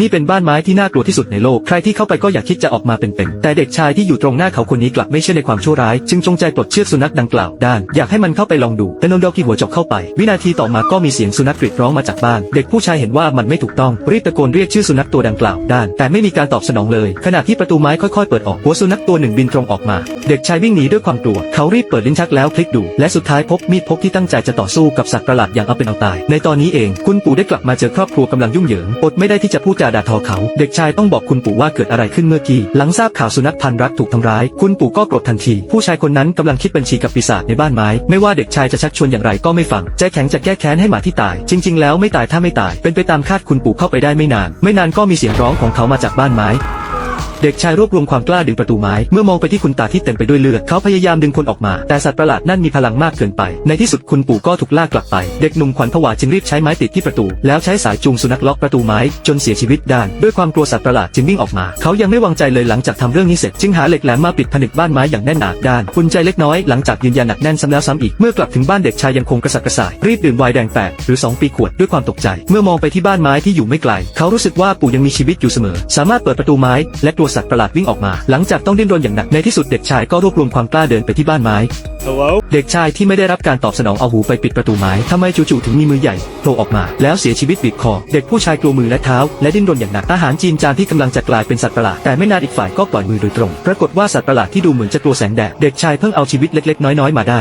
นี่เป็นบ้านไม้ที่น่ากลัวที่สุดในโลก ใครที่เข้าไปก็อยากคิดจะออกมาเป็นๆแต่เด็กชายที่อยู่ตรงหน้าเขาคนนี้กลับไม่เชื่อในความชั่วร้าย จึงจงใจปลดเชือกสุนัขดังกล่าวด้านอยากให้มันเข้าไปลองดูแต่นนดอกที่หัวจกเข้าไป วินาทีต่อมาก็มีเสียงสุนัขกรีดร้องมาจากบ้าน เด็กผู้ชายเห็นว่ามันไม่ถูกต้องรีบตะโกนเรียกชื่อสุนัขตัวดังกล่าวด้านแต่ไม่มีการตอบสนองเลย ขณะที่ประตูไม้ค่อยๆเปิดออกหัวสุนัขตัวหนึ่งบินตรงออกมา เด็กชายวิ่งหนีด้วยความกลัว เขารีบเปิดลิ้นชักแล้วพลิกดู และสุดท้ายพบมีดพกที่ตั้งใจจะต่อสู้กับสัตว์ประหลาดอย่างเอาเป็นเอาตาย ในตอนนี้เอง คุณปู่ได้กลับมาเจอครอบครัวกำลังยุ่งเหยิงอดไม่ได้ที่จะพูดจาด่าทอเขา เด็กชายต้องบอกคุณปู่ว่าเกิดอะไรขึ้นเมื่อกี้ หลังทราบข่าวสุนัขพันธุ์รักถูกทำร้าย คุณปู่ก็โกรธทันที ผู้ชายคนนั้นกำลังคิดบัญชีกับปีศาจในบ้านไม้ ไม่ว่าเด็กชายจะชักชวนอย่างไรก็ไม่ฟัง ใจแข็งจะแก้แค้นให้หมาที่ตาย จริง ๆ แล้วไม่ตายถ้าไม่ตาย เป็นไปตามคาดคุณปู่เข้าไปได้ไม่นาน ไม่นานก็มีเสียงร้องของเขามาจากบ้านไม้ เด็กชายรวบรวมความกล้าดึงประตูไม้ เมื่อมองไปที่คุณตาที่เต็มไปด้วยเลือด เขาพยายามดึงคนออกมา แต่สัตว์ประหลาดนั่นมีพลังมากเกินไป ในที่สุดคุณปู่ก็ถูกลากกลับไป เด็กหนุ่มขวัญผวาจึงรีบใช้ไม้ติดที่ประตู แล้วใช้สายจูงสุนัขล็อกประตูไม้ จนเสียชีวิตด้าน ด้วยความกลัวสัตว์ประหลาดจึงวิ่งออกมา เขายังไม่วางใจเลยหลังจากทำเรื่องนี้เสร็จ จึงหาเหล็กแหลมมาปิดผนึกบ้านไม้อย่างแน่นหนาด้านคุณใจเล็กน้อยหลังจากยืนยันหนักแน่นซ้ำแล้วซ้ำอีกเมื่อกลับถึงบ้านเด็กชายยังคงกระสับกระส่ายรีบดื่มไวน์แดงแปดหรือสองปีขวดด้วยความตกใจ เมื่อมองไปที่บ้านไม้ที่อยู่ไม่ไกล เขารู้สึกว่าปู่ยังมีชีวิตอยู่เสมอ สามารถเปิดประตูไม้และกลัวสัตว์ประหลาดวิ่งออกมา หลังจากต้องดิ้นรนอย่างหนักในที่สุดเด็กชายก็รวบรวมความกล้าเดินไปที่บ้านไม้ Hello? เด็กชายที่ไม่ได้รับการตอบสนองเอาหูไปปิดประตูไม้ทำไมจู่ๆถึงมีมือใหญ่โผล่ออกมา แล้วเสียชีวิตบีบคอ เด็กผู้ชายกลัวมือและเท้า และดิ้นรนอย่างหนักอาหารจีนจานที่กำลังจะกลายเป็นสัตว์ประหลาดแต่ไม่นานอีกฝ่ายก็ปล่อยมือโดยตรง ปรากฏว่าสัตว์ประหลาดที่ดูเหมือนจะกลัวแสงแดดเด็กชายเพิ่งเอาชีวิตเล็กๆน้อยๆมาได้